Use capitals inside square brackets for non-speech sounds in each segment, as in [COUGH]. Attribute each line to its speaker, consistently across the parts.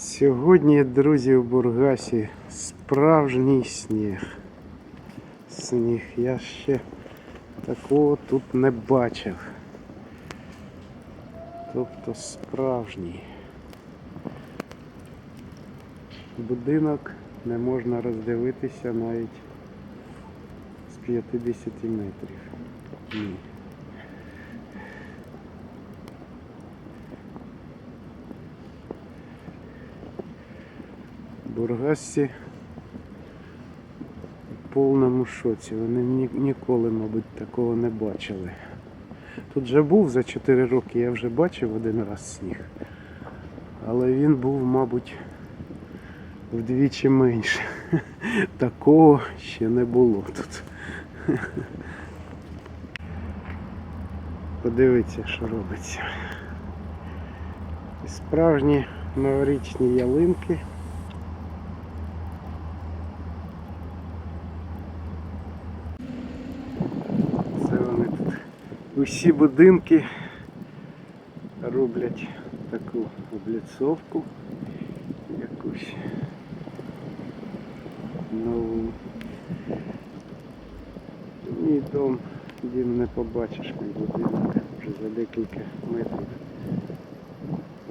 Speaker 1: Сьогодні, друзі, в Бургасі справжній сніг. Сніг. Я ще такого тут не бачив. Тобто справжній. Будинок не можна роздивитися навіть з 50 метрів. Ні. Бургасці в повному шоці. Вони ні- ніколи, мабуть, такого не бачили. Тут же був за 4 роки, я вже бачив один раз сніг. Але він був, мабуть, вдвічі менше. [LAUGHS] Такого ще не було тут. [LAUGHS] Подивіться, що робиться. Справжні новорічні ялинки. Це вони тут. Усі будинки роблять таку обліцовку якусь нову. Мій дом, дім не побачиш, мій будинок вже за декілька метрів.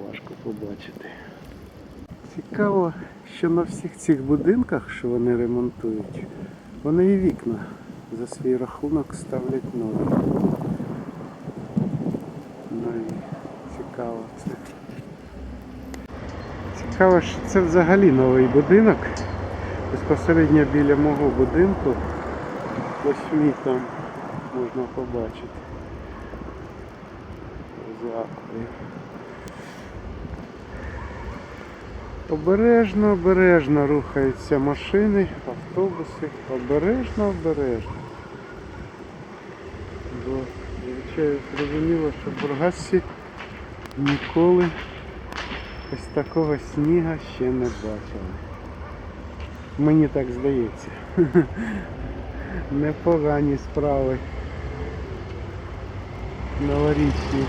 Speaker 1: Важко побачити. Цікаво, що на всіх цих будинках, що вони ремонтують, вони і вікна за свій рахунок ставлять нові. Нові. Цікаво. Цікаво, що це взагалі новий будинок. Безпосередньо біля мого будинку. Ось мій там можна побачити. Заходи. Обережно, обережно рухаються машини, автобуси. Обережно, обережно. Бо, звичайно, зрозуміло, що в Бургасі ніколи ось такого сніга ще не бачили. Мені так здається. [LAUGHS] Непогані справи. Новорічні.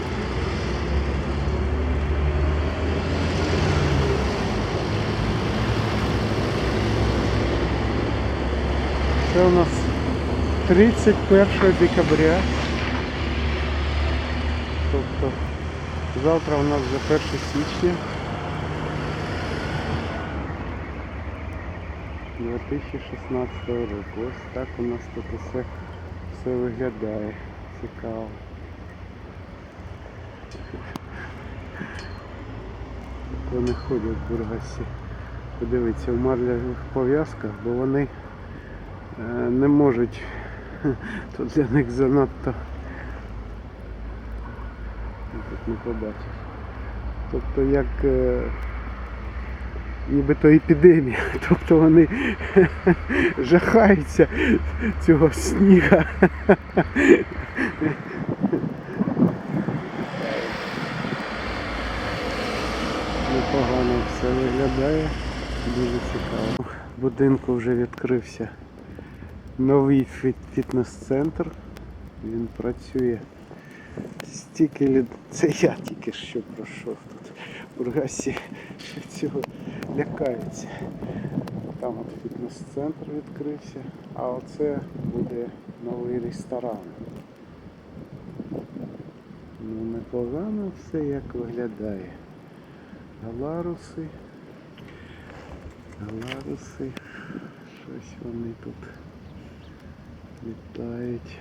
Speaker 1: Це у нас 31 декабря. Тобто завтра у нас вже 1 січня 2016 року. Ось так у нас тут усе, все виглядає. Цікаво. Вони ходять в Бургасі. Подивіться, в марлевих пов'язках, бо вони е, не можуть. [LAUGHS] Тут для них занадто. Тут не побачиш. Тобто як е, нібито епідемія. [LAUGHS] Тобто вони [LAUGHS] жахаються цього сніга. Непогано все виглядає. Дуже цікаво. В будинку вже відкрився новий фіт- фітнес-центр. Він працює стільки літ. Це я тільки що пройшов тут. Бургасі цього лякаються. Там от фітнес-центр відкрився, а оце буде новий ресторан. Ну непогано все як виглядає. Галаруси. Галаруси. Щось вони тут літають.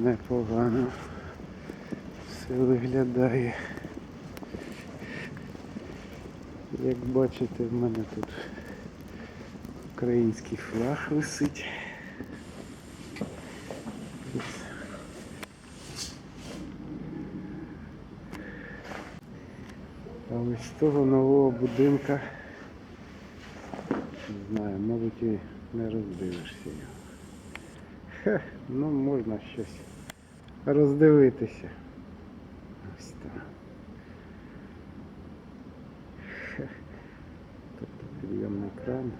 Speaker 1: Непогано. Все виглядає. Як бачите, в мене тут український флаг висить. А ось з того нового будинка, не знаю, мабуть і не роздивишся його. Хе, ну можна щось роздивитися. Ось так. Хе. Тобто підйомний кран.